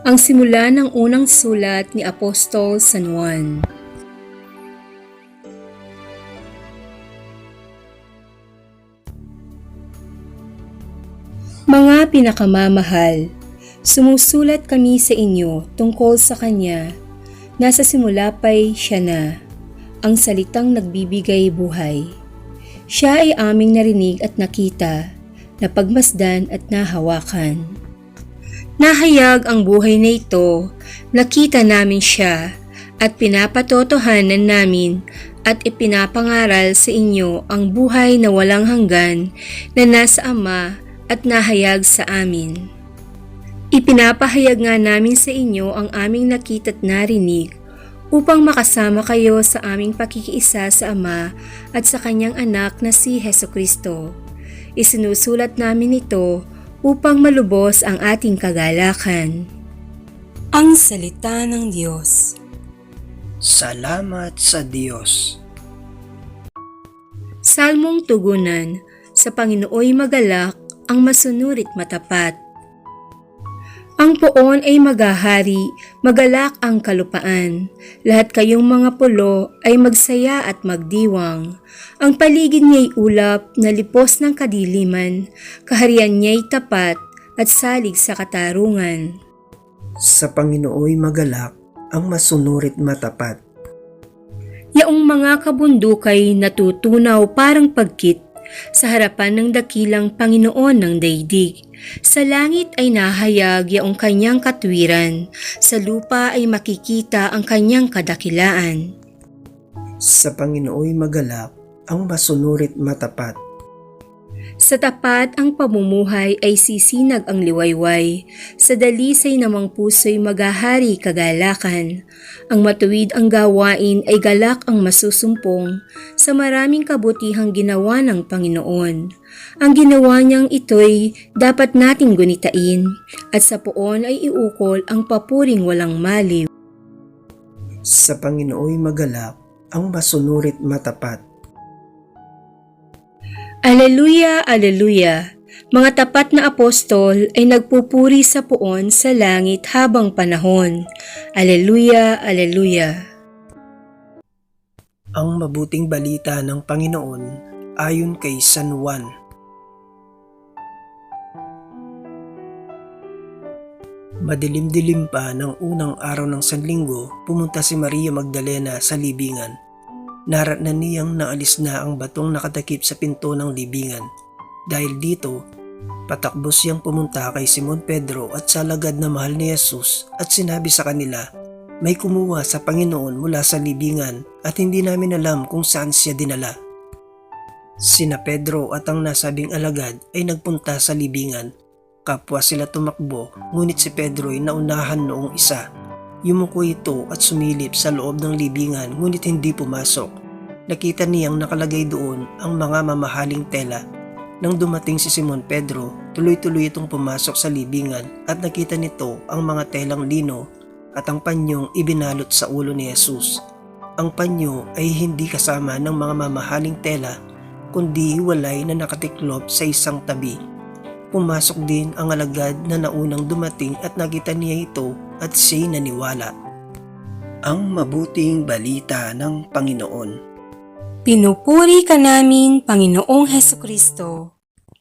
Ang simula ng unang sulat ni Apostol San Juan. Mga pinakamamahal, sumusulat kami sa inyo tungkol sa Kanya. Nasa simula pa'y siya na, ang salitang nagbibigay buhay. Siya ay aming narinig at nakita, napagmasdan at nahawakan. Nahayag ang buhay na ito, nakita namin siya, at pinapatotohanan namin at ipinapangaral sa inyo ang buhay na walang hanggan na nasa Ama at nahayag sa amin. Ipinapahayag nga namin sa inyo ang aming nakita't narinig upang makasama kayo sa aming pakikiisa sa Ama at sa Kanyang anak na si Heso Kristo. Isinusulat namin ito upang malubos ang ating kagalakan. Ang Salita ng Diyos Salamat sa Diyos. Salmong Tugunan Sa Panginooy magalak ang masunurit matapat. Ang poon ay magahari, magalak ang kalupaan. Lahat kayong mga pulo ay magsaya at magdiwang. Ang paligid niya'y ulap na lipos ng kadiliman, kaharian niya'y tapat at salig sa katarungan. Sa Panginooy magalak ang masunurit matapat. Yaong mga kabundukay natutunaw parang pagkit sa harapan ng dakilang Panginoon ng daigdig. Sa langit ay nahayag yaong kanyang katwiran, sa lupa ay makikita ang kanyang kadakilaan. Sa Panginooy magalak ang masunurit matapat. Sa tapat ang pamumuhay ay sisinag ang liwayway, sa dalisay namang puso'y magahari kagalakan. Ang matuwid ang gawain ay galak ang masusumpong sa maraming kabutihang ginawa ng Panginoon. Ang ginawa niyang ito'y dapat nating gunitain at sa poon ay iukol ang papuring walang maliw. Sa Panginooy magalak ang masunurit matapat. Aleluya, aleluya! Mga tapat na apostol ay nagpupuri sa poon sa langit habang panahon. Aleluya, aleluya! Ang mabuting balita ng Panginoon ayon kay San Juan. Madilim-dilim pa ng unang araw ng Sanlinggo, pumunta si Maria Magdalena sa libingan. Naratnan niyang naalis na ang batong nakatakip sa pinto ng libingan. Dahil dito, patakbo siyang pumunta kay Simon Pedro at sa lagad na mahal ni Jesus at sinabi sa kanila, may kumuha sa Panginoon mula sa libingan at hindi namin alam kung saan siya dinala. Sina Pedro at ang nasabing alagad ay nagpunta sa libingan. Kapwa sila tumakbo, ngunit si Pedro ay naunahan noong isa. Yumuko ito at sumilip sa loob ng libingan ngunit hindi pumasok. Nakita niyang nakalagay doon ang mga mamahaling tela. Nang dumating si Simon Pedro, tuloy-tuloy itong pumasok sa libingan at nakita nito ang mga telang lino at ang panyong ibinalot sa ulo ni Jesus. Ang panyo ay hindi kasama ng mga mamahaling tela kundi hiwalay na nakatiklop sa isang tabi. Pumasok din ang alagad na naunang dumating at nakita niya ito at siya'y naniwala. Ang mabuting balita ng Panginoon. Pinupuri ka namin, Panginoong Heso Kristo.